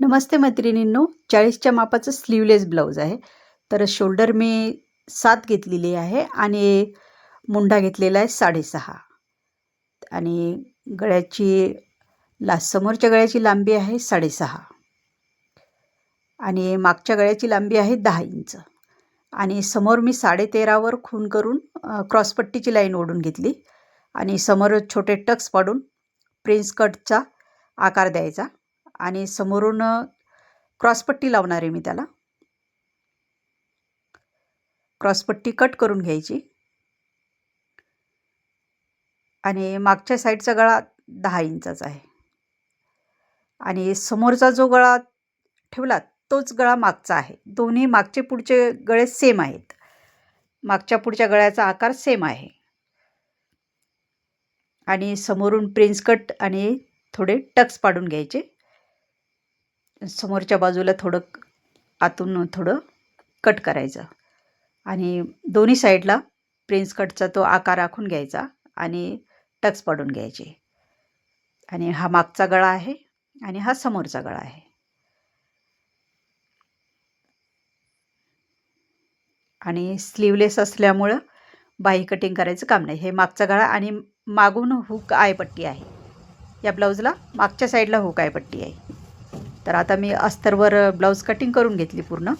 नमस्ते मैत्रिणींनो. चाळीसच्या मापाचं sleeveless blouse आहे. तर शोल्डर मी सात घेतलेली आहे आणि मुंडा घेतलेला आहे साडेसहा. आणि गळ्याची ला समोरच्या गळ्याची लांबी आहे साडेसहा. आणि मागच्या गळ्याची लांबी आहे दहा इंच. आणि समोर मी साडेतेरावर खून करून क्रॉसपट्टीची लाईन ओढून घेतली. आणि समोर छोटे टक्स पाडून प्रिन्स कटचा आकार द्यायचा. आणि समोरून क्रॉसपट्टी लावणार आहे मी त्याला. क्रॉसपट्टी कट करून घ्यायची. आणि मागच्या साईडचा गळा दहा इंचाचा आहे. आणि समोरचा जो गळा ठेवला तोच गळा मागचा आहे. दोन्ही मागचे पुढचे गळे सेम आहेत. मागच्या पुढच्या गळ्याचा आकार सेम आहे. आणि समोरून प्रिन्स कट आणि थोडे टक्स पाडून घ्यायचे. समोरच्या बाजूला थोडं आतून थोडं कट करायचं. आणि दोन्ही साईडला प्रिन्स कटचा तो आकार आखून घ्यायचा आणि टक्स पाडून घ्यायचे. आणि हा मागचा गळा आहे आणि हा समोरचा गळा आहे. आणि स्लीवलेस असल्यामुळं बाही कटिंग करायचं काम नाही. हे मागचा गळा आणि मागून हुक आयपट्टी आहे. या ब्लाऊजला मागच्या साईडला हुक आयपट्टी आहे. तर आता मी अस्तरवर ब्लाऊज कटिंग करून घेतली पूर्ण.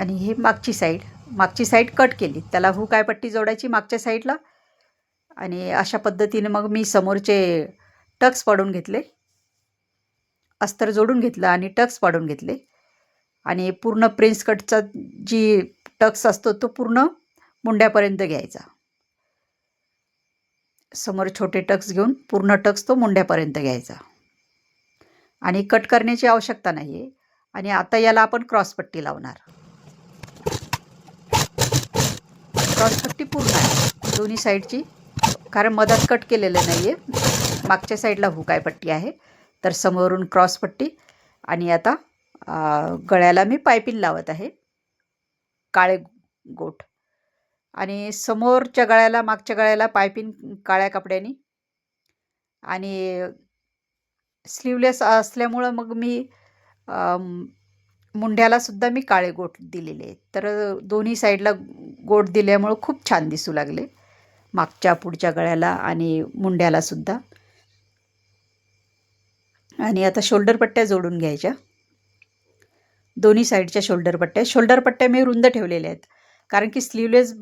आणि हे मागची साईड मागची साईड कट केली. त्याला हू काय पट्टी जोडायची मागच्या साईडला. आणि अशा पद्धतीने मग मी समोरचे टक्स पाडून घेतले. अस्तर जोडून घेतलं आणि टक्स पाडून घेतले. आणि पूर्ण प्रिन्स कटचा जी टक्स असतो तो पूर्ण मुंड्यापर्यंत घ्यायचा. समोर छोटे टक्स घेऊन पूर्ण टक्स तो मुंड्यापर्यंत घ्यायचा. आणि कट करण्याची आवश्यकता नाही आहे आणि आता याला आपण क्रॉसपट्टी लावणार. क्रॉसपट्टी पूर्ण आहे. दोन्ही साईडची. कारण मधात कट केलेलं नाही आहे मागच्या साईडला हुकाय पट्टी आहे. तर समोरून क्रॉसपट्टी आणि आता गळ्याला मी पायपिंग लावत आहे. काळे गोठ आणि समोरच्या गळ्याला मागच्या गळ्याला पायपिंग काळ्या कपड्याने. आणि स्लीवलेस असल्यामुळं मग मी मुंड्यालासुद्धा मी काळे गोठ दिलेले. आहेत तर दोन्ही साईडला गोठ दिल्यामुळं खूप छान दिसू लागले. मागच्या पुढच्या गळ्याला आणि मुंड्यालासुद्धा आणि आता शोल्डर पट्ट्या जोडून घ्यायच्या. दोन्ही साईडच्या शोल्डर पट्ट्या. शोल्डर पट्ट्या मी रुंद ठेवलेल्या आहेत. कारण की स्लीवलेस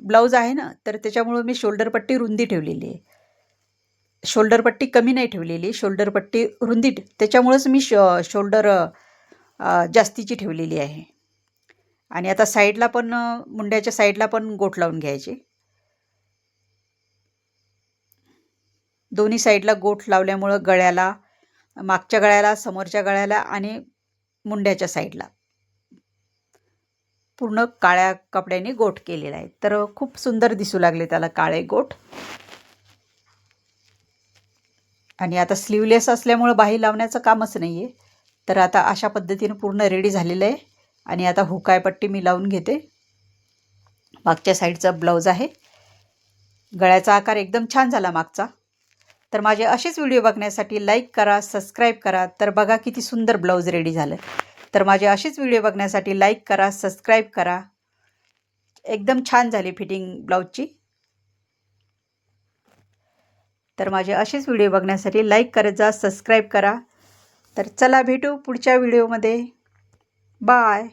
ब्लाऊज आहे ना तर त्याच्यामुळं मी शोल्डर पट्टी रुंदी ठेवलेली आहे. शोल्डर पट्टी कमी नाही ठेवलेली शोल्डर पट्टी रुंदी त्याच्यामुळंच मी शो शोल्डर जास्तीची ठेवलेली आहे. आणि आता साईडला पण मुंड्याच्या साईडला पण गोठ लावून घ्यायचे. दोन्ही साईडला गोठ लावल्यामुळं गळ्याला मागच्या गळ्याला समोरच्या गळ्याला आणि मुंड्याच्या साईडला. पूर्ण काळ्या कपड्याने गोठ केलेला आहे. तर खूप सुंदर दिसू लागले त्याला काळे गोठ आणि आता स्लीवलेस असल्यामुळं बाही लावण्याचं कामच नाही आहे तर आता अशा पद्धतीने पूर्ण रेडी झालेलं आहे. आणि आता हुकायपट्टी मी लावून घेते. मागच्या साईडचा ब्लाऊज आहे. गळ्याचा आकार एकदम छान झाला मागचा. तर माझे असेच व्हिडिओ बघण्यासाठी लाईक करा सबस्क्राईब करा. तर बघा किती सुंदर ब्लाऊज रेडी झालं. तर माझे असेच व्हिडिओ बघण्यासाठी लाईक करा सबस्क्राईब करा. एकदम छान झाली फिटिंग ब्लाऊजची. तर माझे असेच व्हिडिओ बघण्यासाठी लाईक करत जा सबस्क्राईब करा. तर चला भेटू पुढच्या व्हिडिओमध्ये. बाय